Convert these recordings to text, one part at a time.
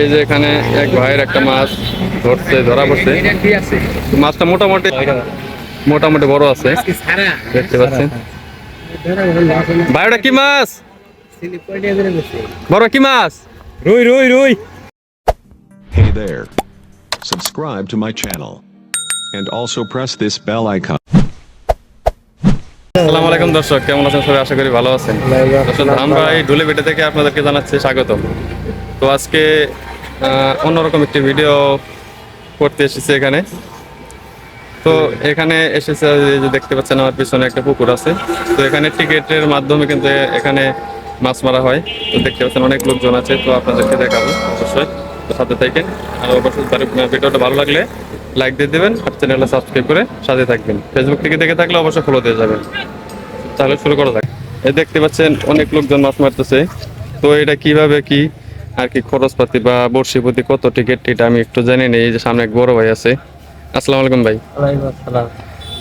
এই যে এখানে এক ভাইয়ের একটা মাছ ধরছে ধরা পড়ছে। মাছটা মোটামুটি মোটামুটি বড় আছে। দেখতে পাচ্ছেন। ভাই ওটা কি মাছ? বড় কি মাছ? রুই রুই রুই। Hey there. Subscribe to my channel. And also press this bell icon. আসসালামু আলাইকুম দর্শক কেমন আছেন সবাই? আশা করি ভালো আছেন। দর্শক আমরা এই ডুলে বেটে থেকে আপনাদেরকে জানাচ্ছি স্বাগত তো আজকে অন্যরকম একটি ভিডিও করতে এসেছি এখানে। তো এখানে এসেছে যে দেখতে পাচ্ছেন, আমার পিছনে একটা পুকুর আছে। তো এখানে টিকিটের মাধ্যমে কিন্তু এখানে মাছ মারা হয়। তো দেখতে পাচ্ছেন, অনেক লোকজন আছে, তো আপনাদেরকে দেখাবো অবশ্যই। তো সাথে থাকেন, আর অবশ্যই তার ভিডিওটা ভালো লাগলে লাইক দিয়ে দেবেন, আর চ্যানেলটা সাবস্ক্রাইব করে সাথে থাকবেন। ফেসবুক থেকে দেখে থাকলে অবশ্যই ফলো দিয়ে যাবেন। তাহলে শুরু করা যাক। এ দেখতে পাচ্ছেন, অনেক লোকজন মাছ মারতেছে। তো এটা কীভাবে কি আর কি খরচপাতি বা বর্ষি প্রতি কত টিকিট এটা আমি একটু জানি না এই যে সামনে এক বড় ভাই আছে। আসসালামু আলাইকুম ভাই।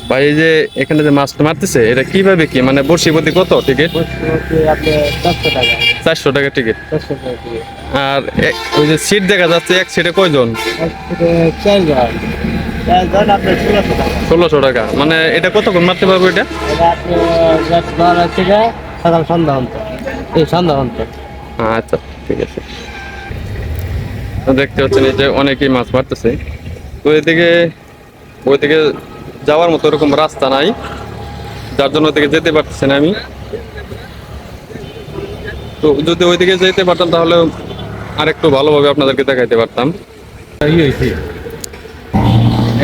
ভাই এই যে এখানে যে মাছটা মারতেছে এটা কীভাবে কি? মানে বর্ষি প্রতি কত টিকিট চারশো টাকা। টিকিট আর ওই যে সিট দেখা যাচ্ছে এক সিটে কয়জন? ষোলোশো টাকা। মানে এটা কতক্ষণ মারতে পারব এটা? সকাল সন্ধ্যা অন্ত এই সন্ধ্যা অন্ত আচ্ছা। ঠিক আছে। দেখতে পাচ্ছেন এই যে অনেকেই মাছ মারতেছে। তো এদিকে, ওইদিকে যাওয়ার মতো এরকম রাস্তা নাই। যার জন্য ওইদিকে যেতে পারতেছি না আমি। তো যদি ওইদিকে যেতে পারতাম তাহলে আরেকটু ভালোভাবে আপনাদেরকে দেখাইতে পারতাম।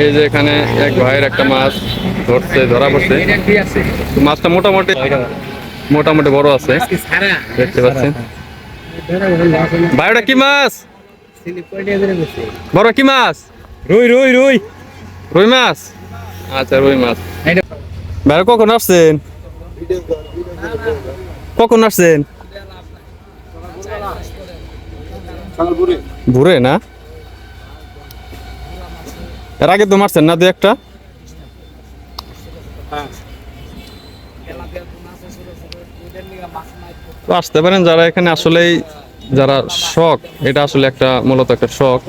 এই যে এখানে এক ভাইয়ের একটা মাছ ধরছে, ধরা পড়ছে। মাছটা মোটামুটি মোটামুটি বড় আছে। দেখতে পাচ্ছেন? ভাই ওটা কি মাছ? বড় কি মাছ? রুই রুই রুই। রুই মাছ? আচ্ছা রুই মাছ। ভাই কখন আসছেন? কখন আসছেন? ভুরে না? এর আগে তো মারছেন না দু একটা? তো আসতে পারেন যারা এখানে আসলেই যারা শখ, এটা আসলে একটা মূলত একটা শখ।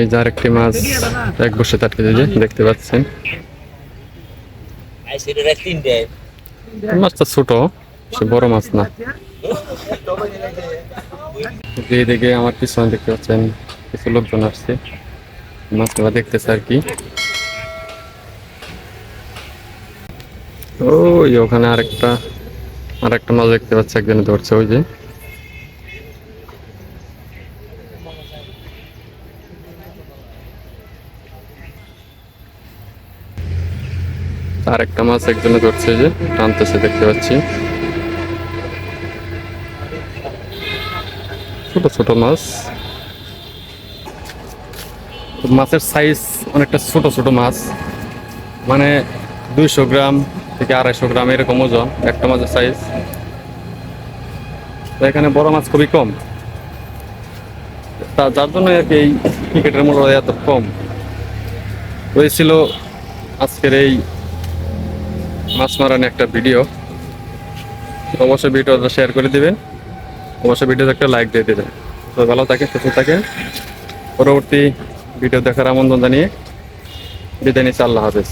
এই যে আরেকটি মাছ এক বসে তাটকে যে দেখতে পাচ্ছেন। মাছটা ছোট, সে বড় মাছ না। এদিকে আমার পিছনে দেখতে পাচ্ছেন কিছু লোকজন আসছে। মাছগুলো দেখতেছে আর কি। ওই ওখানে আরেকটা আরেকটা মাছ দেখতে পাচ্ছি, একজনে ধরছে ওই যে। আরেকটা মাছ একজনে ধরছে যে, টানতেছে দেখতে পাচ্ছি। ছোট ছোট মাছ। মাছের সাইজ অনেকটা ছোট ছোট মাছ। মানে দুইশো গ্রাম থেকে আড়াইশো গ্রাম এরকম ওজন, একটা মাছের সাইজ তো এখানে বড় মাছ খুবই কম। তা যার জন্য এই ক্রিকেটের মূল্য এত কম। হয়েছিল আজকের এই মাছ মারানি একটা ভিডিও অবশ্যই ভিডিওটা শেয়ার করে দিবেন অবশ্যই ভিডিওতে একটা লাইক দিয়ে দেবেন তো ভালো থাকেন সুস্থ থাকেন পরবর্তী ভিডিও দেখার আমন্ত্রণ জানিয়ে বিদায় নিচ্ছি আল্লাহ হাফেজ।